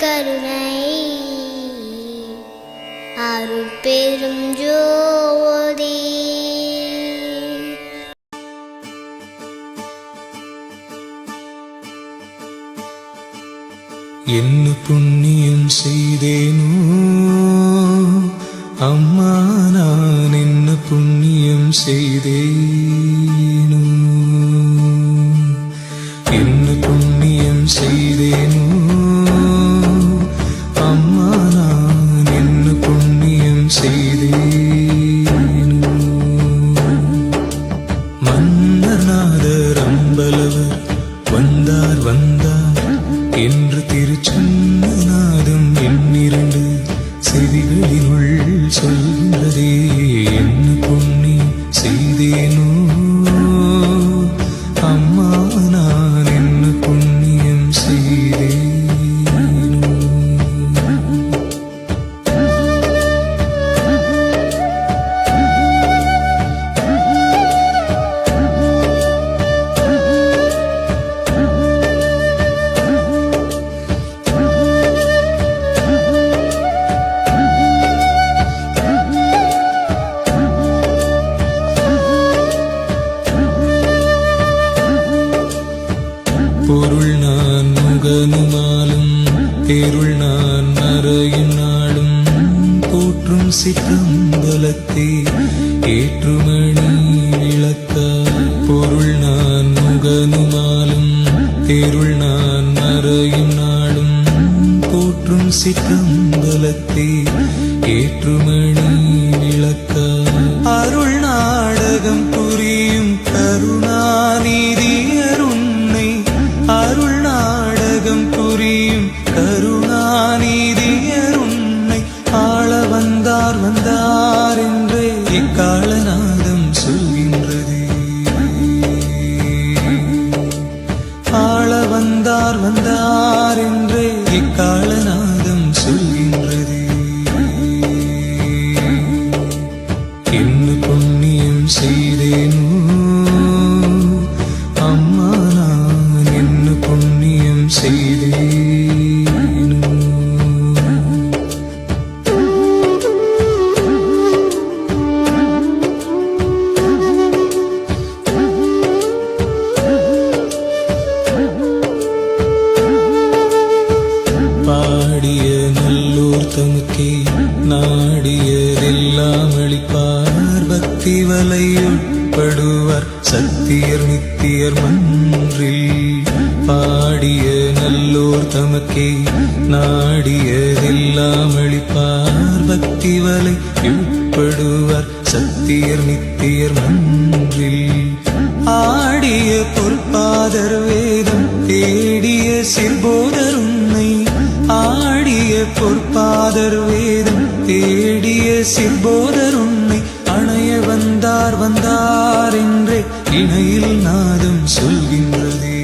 கருணை. அருள் பெரும் ஜோதி. என்ன புண்ணியம் செய்தேனோ அம்மா நான் என்ன புண்ணியம் செய்தேன்? வந்தார் வந்தார். என்று திருச்சன்னநாதம் என்னிரண்டு செவிகளினுள் சொல்கிறதே என்ன பொன்னி செய்தேனோ பேருள் நான் மறையும் நாளும் போற்றும் சிற்றம்பலத்தே. ஏற்றுமணி விளக்க பொருள் நான் முகனுமாலும் பேருள் நான் மறையும் நாளும் போற்றும் சிற்றம்பலத்தே. ஏற்றுமணி விளக்க அருள் நாடகம் புரியும் கருணாநிதி சக்தி பக்தி வலையுட்படுவார் சத்தியர் நித்தியர் மன்றில் பாடிய நல்லோர் தமக்கே நாடியதெல்லாம் அளிப்பார். பக்தி வலை உட்படுவார் சத்தியர் நித்தியர் மன்றில் ஆடிய பொற்பாதர் வேதம் தேடிய சிற்போதர் உன்னை ஆடிய பொற்பாதர் வேதம் தேடிய சிற்போதர் உன்னை வந்தார் வந்தார் என்றே இணையில் நாதம் சொல்கின்றதே.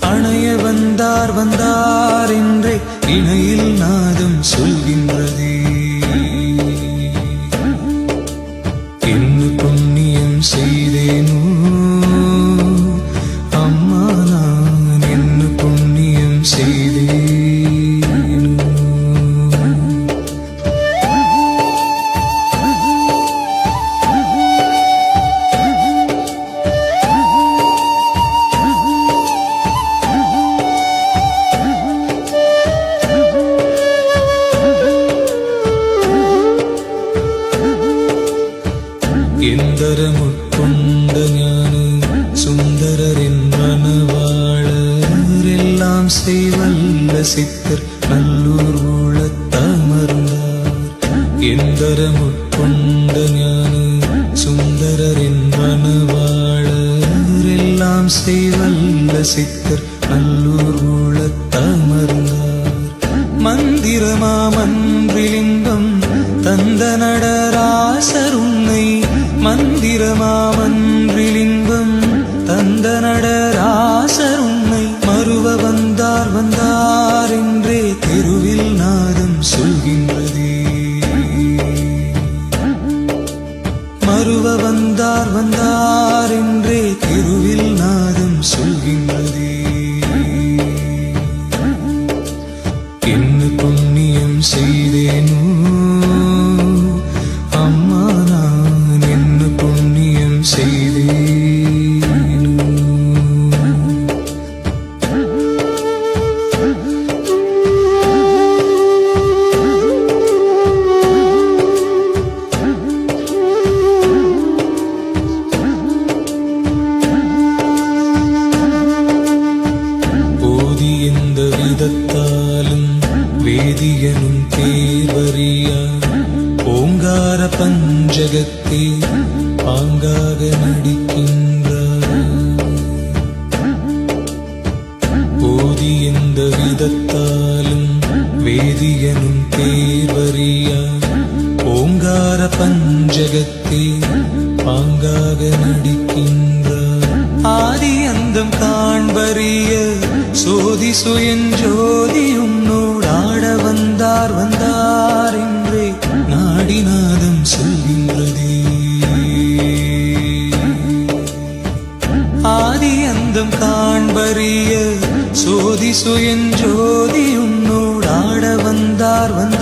அணைய வந்தார் வந்தார் என்றே இணையில் நாதம் சொல்கின்றதே. நல்லூர் ஊழத்தமர்ந்தார் எந்தரமுட்கொண்ட ஞான சுந்தரரின் மனவாளர். எல்லாம் செய்வல்ல சித்தர் நல்லூர் உழத்தமர்ந்தார் மந்திரமா மன்றிலிங்கம் தந்த நடராசர் உன்னை. மந்திரமா மன்றிலிங்கம் தந்த நட வேதியனும் தேர்வறியா? ஓங்கார பஞ்சகத்தே பாங்காக நடிக்கின்றார். போதி எந்த விதத்தாலும் வேதியனும் தேர்வறியா? ஓங்கார பஞ்சகத்தே பாங்காக நடிக்கின்றார். ஆதி அந்தம் காண்பறிய சோதி சுயஞ்சோதி நூலாட வந்தார் வந்தார் என்றே நாடிநாதம் சொல்கின்றதே. ஆதி அந்தம் காண்பறிய சோதி சுயஞ்சோதி நூலாட வந்தார் வந்தார்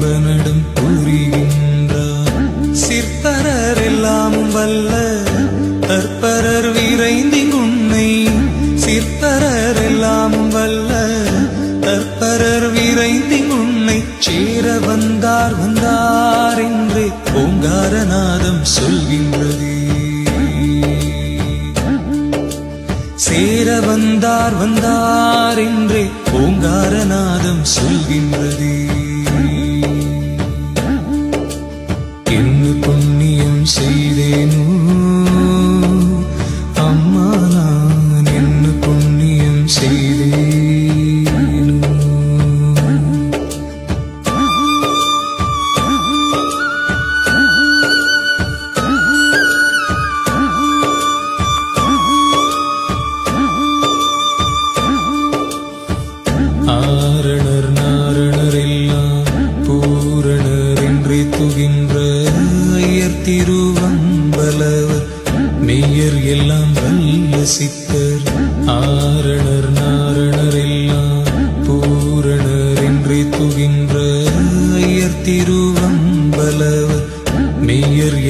என்பனிடம் நடம் புரிகின்றார் சிற்பரர் எல்லாம் வல்ல தற்பரர் விரைந்திங்குன்னை சிற்பரர் எல்லாம் வல்ல தற்பரர் விரைந்திங்குன்னை சேர வந்தார் வந்தார் என்று ஓங்காரநாதம் சொல்கின்றது. சேர வந்தார் வந்தார் என்றே ஓங்காரநாதம் சொல்கின்றதே.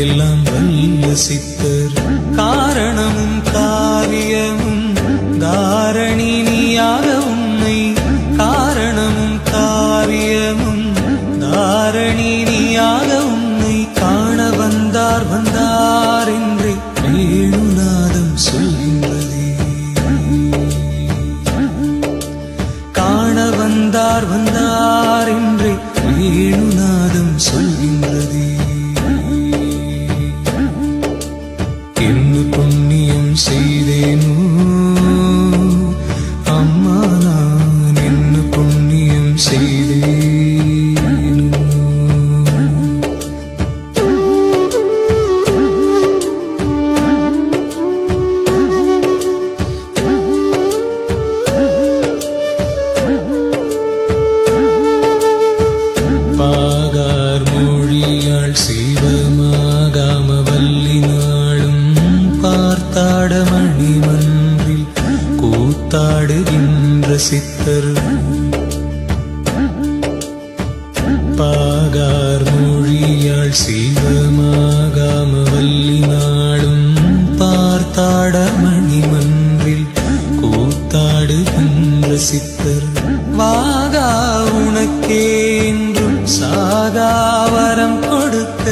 எல்லாம் வல்ல சித்த ചെയ്തേനു പാകാർ മൊഴിയാൾ ശിവമാകാമവല്ലിനാളും പാർത്താടമണിമന്ത്രിൽ കൂത്താട് வாகாவரம் கொடுத்த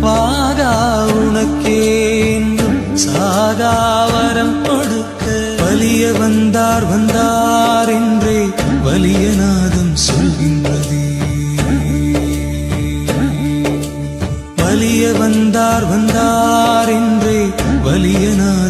வாகா உனக்கேந்தும் சாகாவரம் கொடுத்த வலிய வந்தார் வந்தார் என்றே வலியநாதம் சொல்கின்றதே. வலிய வந்தார் வந்தார் என்றே வலியநாதம்